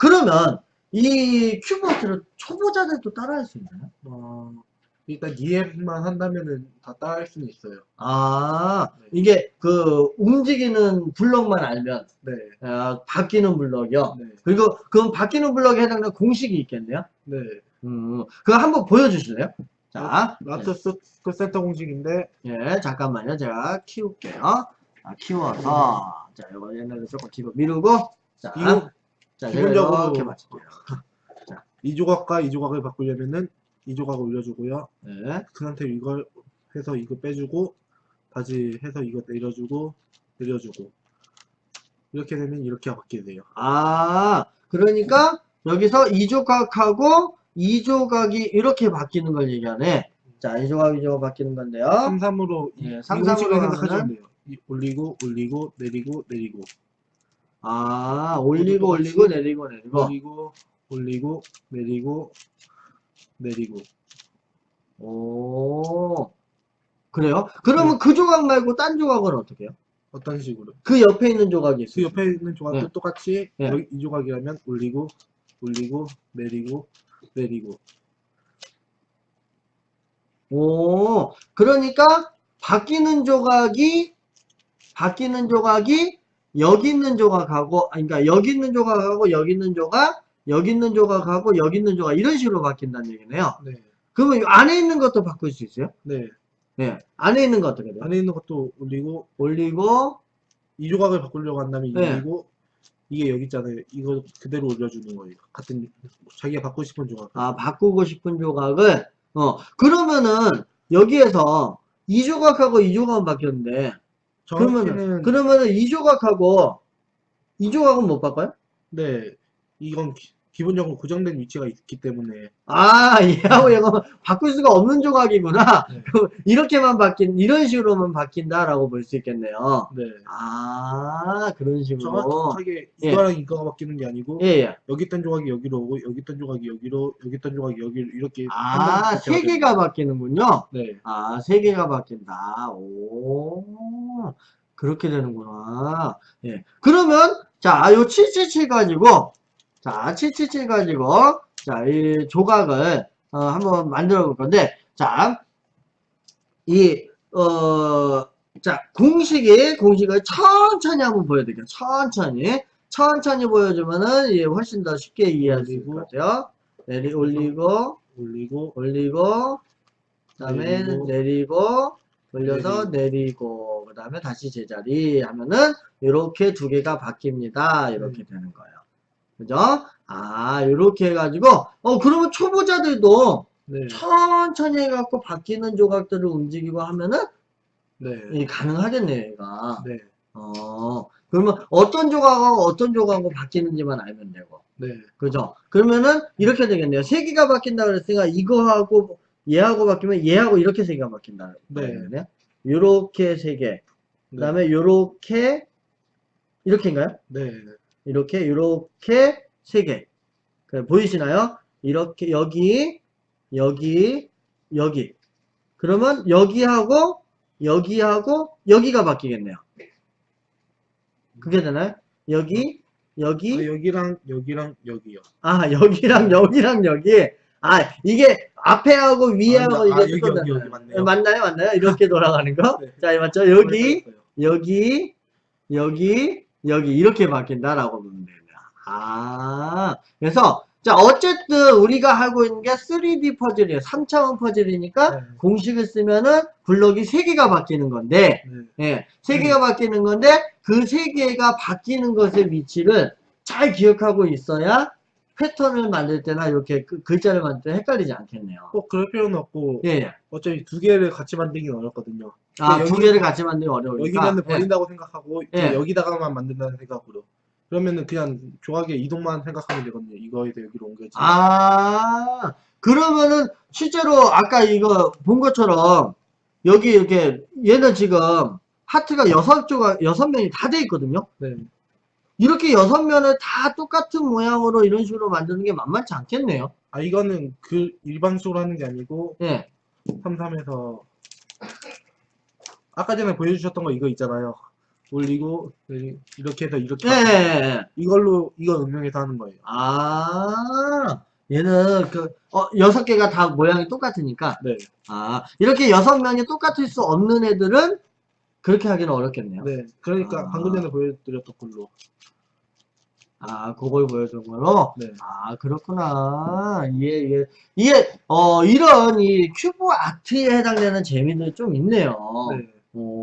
그러면 이 큐버트를 초보자들도 따라할 수 있나요? 어, 일단 이해만 한다면은 다 따라할 수는 있어요. 아, 네. 이게 그 움직이는 블럭만 알면 네, 아, 바뀌는 블럭이요. 네, 그리고 그 바뀌는 블럭에 해당되는 공식이 있겠네요. 네. 음, 그거 한번 보여주실래요? 자, 라트 스크 센터 공식인데 예, 잠깐만요. 제가 키울게요. 아, 키워서 자, 이거 옛날에 조금 뒤로 미루고 자, 이거 자, 기본적으로 이렇게 맞출게요. 이 조각과 이 조각을 바꾸려면은 이 조각을 올려주고요. 네. 그 상태 이걸 해서 이거 빼주고 다시 해서 이거 내려주고 내려주고 이렇게 되면 이렇게 바뀌게 돼요. 아, 그러니까 여기서 이 조각하고 이 조각이 이렇게 바뀌는 걸 얘기하네. 자, 이 조각, 이 조각 바뀌는 건데요. 3, 3으로 이, 예, 하면은- 생각하시면 돼요. 이 올리고 올리고 내리고 내리고 아, 올리고, 올리고, 내리고, 내리고. 올리고 올리고 내리고 내리고 오, 그래요? 그러면 네. 그 조각 말고 딴 조각은 어떻게 해요? 어떤 식으로? 그 옆에 있는 조각이 그 있어요. 옆에 있는 조각도 네. 똑같이 네. 이 조각이라면 올리고 올리고 내리고 내리고 오, 그러니까 바뀌는 조각이 바뀌는 조각이 여기 있는 조각하고 아니, 그러니까 여기 있는 조각하고 여기 있는 조각, 여기 있는 조각하고 여기 있는 조각 이런 식으로 바뀐다는 얘기네요. 네, 그러면 이 안에 있는 것도 바꿀 수 있어요? 네. 네, 안에 있는 거 어떻게 돼요? 안에 있는 것도 올리고 올리고 이 조각을 바꾸려고 한다면 네. 올리고 이게 여기 있잖아요. 이거 그대로 올려주는 거예요. 같은 자기가 받고 싶은 조각. 아 바꾸고 싶은 조각을 어 그러면은 여기에서 이 조각하고 이 조각은 바뀌었는데 그러면은 그러면은 이 조각하고 이 조각은 못 바꿔요? 네 이건 기, 기본적으로 고정된 위치가 있기 때문에 아, 얘하고 얘가 바꿀 수가 없는 조각이구나. 네. 그럼 이렇게만 바뀐, 이런 식으로만 바뀐다라고 볼 수 있겠네요. 네 아, 그런 식으로. 정확하게 예. 이거랑 이거가 바뀌는 게 아니고 예, 예. 여기 있던 조각이 여기로 오고 여기 있던 조각이 여기로 여기 있던 조각이 여기로 이렇게 아, 한세 개가 바뀌는군요. 네 아, 세 개가 바뀐다. 오, 그렇게 되는구나. 예. 그러면, 자, 요 777 가지고, 자, 777 가지고, 자, 이 조각을, 어, 한번 만들어 볼 건데, 자, 이, 어, 자, 공식이, 공식을 천천히 한번 보여드릴게요. 천천히. 천천히 보여주면은, 예, 훨씬 더 쉽게 이해할 수 있을 것 같아요. 내리, 올리고, 올리고 올리고 그 다음에 내리고, 내리고 돌려서 내리고 그 다음에 다시 제자리 하면은 이렇게 두 개가 바뀝니다. 이렇게 되는 거예요. 그죠? 아, 이렇게 해가지고 어 그러면 초보자들도 네 천천히 해갖고 바뀌는 조각들을 움직이고 하면은 네이 가능하겠네요, 얘가. 네 어 그러면 어떤 조각하고 어떤 조각하고 바뀌는지만 알면 되고. 네 그죠? 그러면은 이렇게 되겠네요. 세 개가 바뀐다 그랬으니까 이거하고 얘하고 바뀌면 얘하고 이렇게 세 개가 바뀐다. 네. 네. 요렇게 세 개. 그 다음에 요렇게 이렇게인가요? 네 이렇게 요렇게 세 개. 그 보이시나요? 이렇게 여기 여기 여기. 그러면 여기하고 여기하고 여기가 바뀌겠네요. 그게 되나요? 여기 여기 아, 여기랑 여기랑 여기요. 아, 여기랑 여기랑 여기. 아, 이게 앞에하고 위에하고 아, 이게 아, 여기? 여기, 여기 맞네요. 맞나요? 맞나요? 이렇게 돌아가는 거? 네. 자, 맞죠? 여기. 여기, 여기, 여기 이렇게 바뀐다라고 보면 됩니다. 아, 그래서 자, 어쨌든 우리가 하고 있는 게 3D 퍼즐이에요. 3차원 퍼즐이니까 네. 공식을 쓰면은 블럭이 3개가 바뀌는 건데 네. 예, 세 개가 바뀌는 건데 그세 개가 바뀌는 것의 위치를 잘 기억하고 있어야 패턴을 만들 때나 이렇게 그 글자를 만들 때 헷갈리지 않겠네요. 꼭 그럴 필요는 없고 예, 예. 어차피 두 개를 같이 만들기는 어렵거든요. 아, 두 개를 같이 만들기 어려우니까. 여기면은 예. 버린다고 생각하고 이제 예. 여기다가만 만든다는 생각으로 그러면은 그냥 조각의 이동만 생각하면 되거든요. 이거에서 여기로 옮겨지. 아, 그러면은 실제로 아까 이거 본 것처럼 여기 이렇게 얘는 지금 하트가 여섯 조각, 여섯 면이 다 돼 있거든요. 네. 이렇게 여섯 면을 다 똑같은 모양으로 이런 식으로 만드는 게 만만치 않겠네요. 아 이거는 그 일반적으로 하는 게 아니고 예. 33에서 아까 전에 보여주셨던 거 이거 있잖아요. 올리고 이렇게 해서 이렇게 예, 예, 예. 이걸로 이거 응용해서 하는 거예요. 아, 얘는 그, 어, 여섯 개가 다 모양이 똑같으니까. 네, 아, 이렇게 여섯 명이 똑같을 수 없는 애들은 그렇게 하기는 어렵겠네요. 네. 그러니까 아. 방금 전에 보여드렸던 걸로. 아, 그걸 보여준 걸로? 네. 아, 그렇구나. 이해, 이해. 이게, 어, 이런 이 큐브 아트에 해당되는 재미들이 좀 있네요. 네. 오.